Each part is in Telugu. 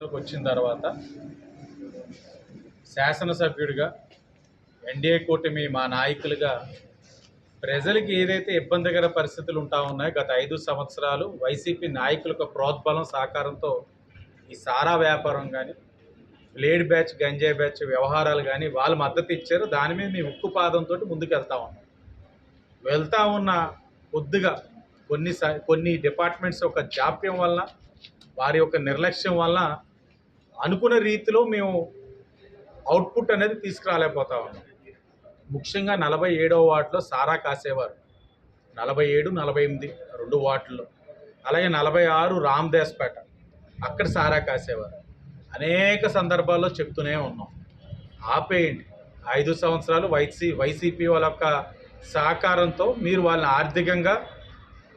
వచ్చిన తర్వాత శాసనసభ్యుడిగా ఎన్డీఏ కూటమి మా నాయకులుగా ప్రజలకి ఏదైతే ఇబ్బందికర పరిస్థితులు ఉంటా ఉన్నాయో గత ఐదు సంవత్సరాలు వైసీపీ నాయకులకు ప్రోద్బలం సహకారంతో ఈ సారా వ్యాపారం కానీ బ్లేడ్ బ్యాచ్ గంజాయి బ్యాచ్ వ్యవహారాలు కానీ వాళ్ళు మద్దతు ఇచ్చారు. దాని మీద మేము ఉక్కు పాదంతో ముందుకు వెళ్తా ఉన్నాం. వెళ్తా ఉన్న కొద్దిగా కొన్ని స- కొన్ని డిపార్ట్మెంట్స్ యొక్క జాప్యం వల్ల వారి యొక్క నిర్లక్ష్యం వల్ల అనుకున్న రీతిలో మేము అవుట్పుట్ అనేది తీసుకురాలేకపోతా ఉన్నాం. ముఖ్యంగా నలభై ఏడవ వార్డులో సారా కాసేవారు. నలభై ఏడు నలభై ఎనిమిది రెండు వార్డుల్లో. అలాగే నలభై ఆరు రామ్దాస్పేట అక్కడ సారా కాసేవారు. అనేక సందర్భాల్లో చెప్తూనే ఉన్నాం. ఆపేయండి. ఐదు సంవత్సరాలు వైసీ వైసీపీ వాళ్ళ యొక్క సహకారంతో మీరు వాళ్ళని ఆర్థికంగా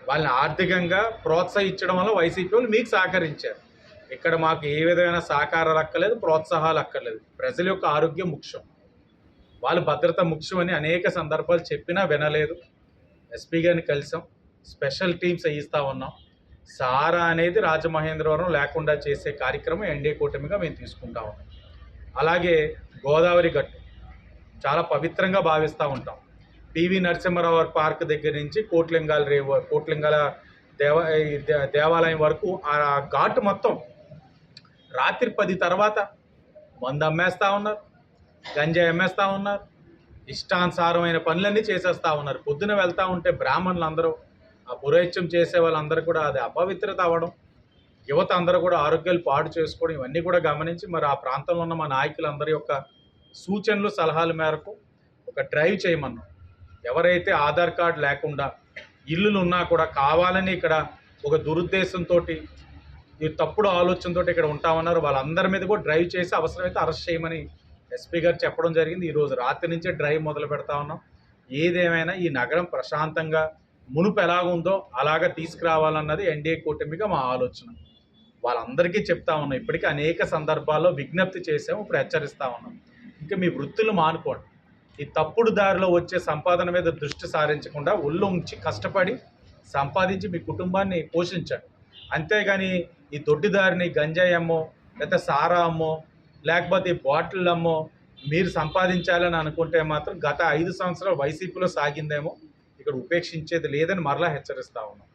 వాళ్ళని ఆర్థికంగా ప్రోత్సహించడం వల్ల వైసీపీ వాళ్ళు మీకు సహకరించారు. ఇక్కడ మాకు ఏ విధమైన సహకారాలు అక్కర్లేదు ప్రోత్సాహాలు అక్కర్లేదు. ప్రజల యొక్క ఆరోగ్యం ముఖ్యం. వాళ్ళ భద్రత ముఖ్యమని అనేక సందర్భాలు చెప్పినా వినలేదు. ఎస్పీ గారిని కలిసాం. స్పెషల్ టీమ్స్ వేయిస్తూ ఉన్నాం. సారా అనేది రాజమహేంద్రవరం లేకుండా చేసే కార్యక్రమం ఎన్డీ కూటమిగా మేము తీసుకుంటా ఉన్నాం. అలాగే గోదావరి గట్టు చాలా పవిత్రంగా భావిస్తూ ఉంటాం. పివి నరసింహరావు పార్క్ దగ్గర నుంచి కోట్లింగాల రేవు కోట్లింగాల దేవ దేవాలయం వరకు ఆ ఘాటు మొత్తం రాత్రి పది తర్వాత మందు అమ్మేస్తూ ఉన్నారు గంజాయి అమ్మేస్తూ ఉన్నారు ఇష్టానుసారమైన పనులన్నీ చేసేస్తూ ఉన్నారు. పొద్దున వెళ్తూ ఉంటే బ్రాహ్మణులు అందరూ ఆ పురోహిత్యం చేసే వాళ్ళందరూ కూడా అది అపవిత్రత అవ్వడం యువత అందరూ కూడా ఆరోగ్యాలు పాడు చేసుకోవడం ఇవన్నీ కూడా గమనించి మరి ఆ ప్రాంతంలో ఉన్న మా నాయకులందరి యొక్క సూచనలు సలహాల మేరకు ఒక డ్రైవ్ చేయమన్నాం. ఎవరైతే ఆధార్ కార్డు లేకుండా ఇల్లులు ఉన్నా కూడా కావాలని ఇక్కడ ఒక దురుద్దేశంతో ఈ తప్పుడు ఆలోచనతో ఇక్కడ ఉంటామన్నారు. వాళ్ళందరి మీద కూడా డ్రైవ్ చేసి అవసరమైతే అరెస్ట్ చేయమని ఎస్పీ గారు చెప్పడం జరిగింది. ఈరోజు రాత్రి నుంచే డ్రైవ్ మొదలు పెడతా ఉన్నాం. ఏదేమైనా ఈ నగరం ప్రశాంతంగా మునుపు ఎలాగుందో అలాగా తీసుకురావాలన్నది ఎన్డీఏ కూటమిగా మా ఆలోచన. వాళ్ళందరికీ చెప్తా ఉన్నాం. ఇప్పటికీ అనేక సందర్భాల్లో విజ్ఞప్తి చేసాము ఇప్పుడు హెచ్చరిస్తా ఉన్నాం. ఇంకా మీ వృత్తులు మానుకోండి. ఈ తప్పుడు దారిలో వచ్చే సంపాదన మీద దృష్టి సారించకుండా ఒళ్ళు ఉంచి కష్టపడి సంపాదించి మీ కుటుంబాన్ని పోషించండి. అంతేగాని ఈ దొడ్డిదారిని గంజాయి అమ్మో లేకపోతే సారా అమ్మో లేకపోతే ఈ బాటిల్ అమ్మో మీరు సంపాదించాలని అనుకుంటే మాత్రం గత ఐదు సంవత్సరాలు వైసీపీలో సాగిందేమో ఇక్కడ ఉపేక్షించేది లేదని మరలా హెచ్చరిస్తా ఉన్నాం.